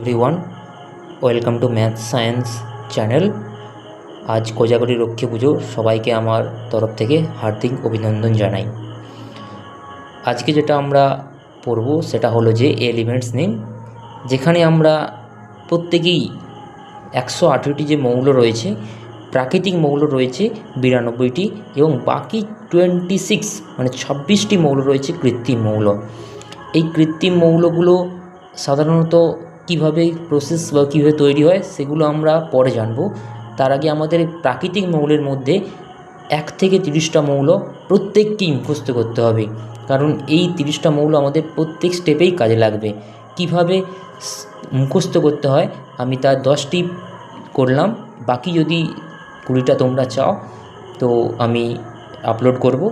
Everyone welcome to math science channel আজ কোজাগরি লক্ষ্মী পুজো সবাইকে আমার তরফ থেকে হার্দিক অভিনন্দন জানাই। আজকে যেটা আমরা পড়ব সেটা হলো যে এলিমেন্টস নেম যেখানে আমরা প্রত্যেকেই একশো আঠেরোটি যে মৌল রয়েছে, প্রাকৃতিক মৌল রয়েছে বিরানব্বইটি এবং বাকি টোয়েন্টি সিক্স মানে ছাব্বিশটি মৌল রয়েছে কৃত্রিম মৌল। এই কৃত্রিম মৌলগুলো সাধারণত কীভাবে প্রসেস বা কীভাবে তৈরি হয় সেগুলো আমরা পরে জানব। তার আগে আমাদের প্রাকৃতিক মৌলের মধ্যে এক থেকে তিরিশটা মৌল প্রত্যেককেই মুখস্থ করতে হবে। কারণ এই তিরিশটা মৌল আমাদের প্রত্যেক স্টেপেই কাজে লাগবে। কীভাবে মুখস্থ করতে হয় আমি তার দশটি করলাম। বাকি যদি কুড়িটা তোমরা চাও তো আমি আপলোড করব।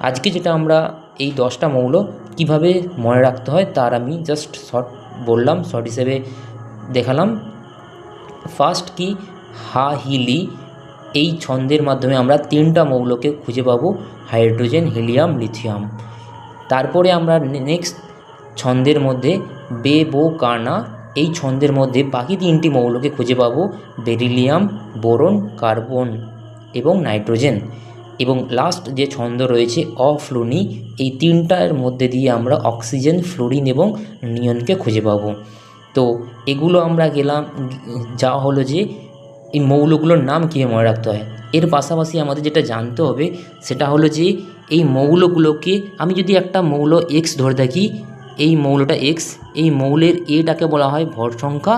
আজকে যেটা আমরা এই দশটা মৌল কীভাবে মনে রাখতে হয় তার আমি জাস্ট শর্ট বললাম শর্ট হিসেবে দেখালাম ফার্স্ট কি হা হিলি এই ছন্দের মাধ্যমে আমরা তিনটা মৌলকে খুঁজে পাবো, হাইড্রোজেন, হিলিয়াম, লিথিয়াম। তারপরে আমরা নেক্সট ছন্দের মধ্যে বে, বো, কানা, এই ছন্দের মধ্যে বাকি তিনটি মৌলকে খুঁজে পাবো, বেরিলিয়াম, বোরন, কার্বন এবং নাইট্রোজেন। এবং লাস্ট যে ছন্দ রয়েছে, অফ্লুনি, এই তিনটার মধ্যে দিয়ে আমরা অক্সিজেন ফ্লোরিন এবং নিয়নকে খুঁজে পাবো। তো এগুলো আমরা গেলাম, যা হলো যে এই মৌলগুলোর নাম কীভাবে মনে রাখতে হয়? এর পাশাপাশি আমাদের যেটা জানতে হবে, সেটা হলো যে এই মৌলগুলোকে আমি যদি একটা মৌল এক্স ধরে থাকি, এই মৌলটা এক্স এই মৌলের এটাকে বলা হয় ভর সংখ্যা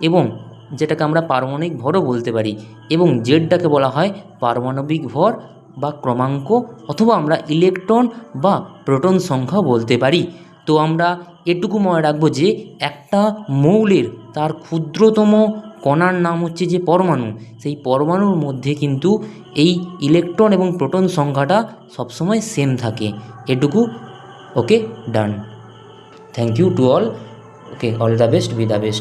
এবং যেটাকে আমরা পারমাণবিক ভরও বলতে পারি এবং জেডটাকে বলা হয় পারমাণবিক ভর বা ক্রমাঙ্ক অথবা আমরা ইলেকট্রন বা প্রোটন সংখ্যা বলতে পারি। তো আমরা এটুকু মনে রাখব যে একটা মৌলের তার ক্ষুদ্রতম কণার নাম হচ্ছে যে পরমাণু। সেই পরমাণুর মধ্যে কিন্তু এই ইলেকট্রন এবং প্রোটন সংখ্যাটা সবসময় সেম থাকে। এটুকু okay done thank you to all okay all the best be the best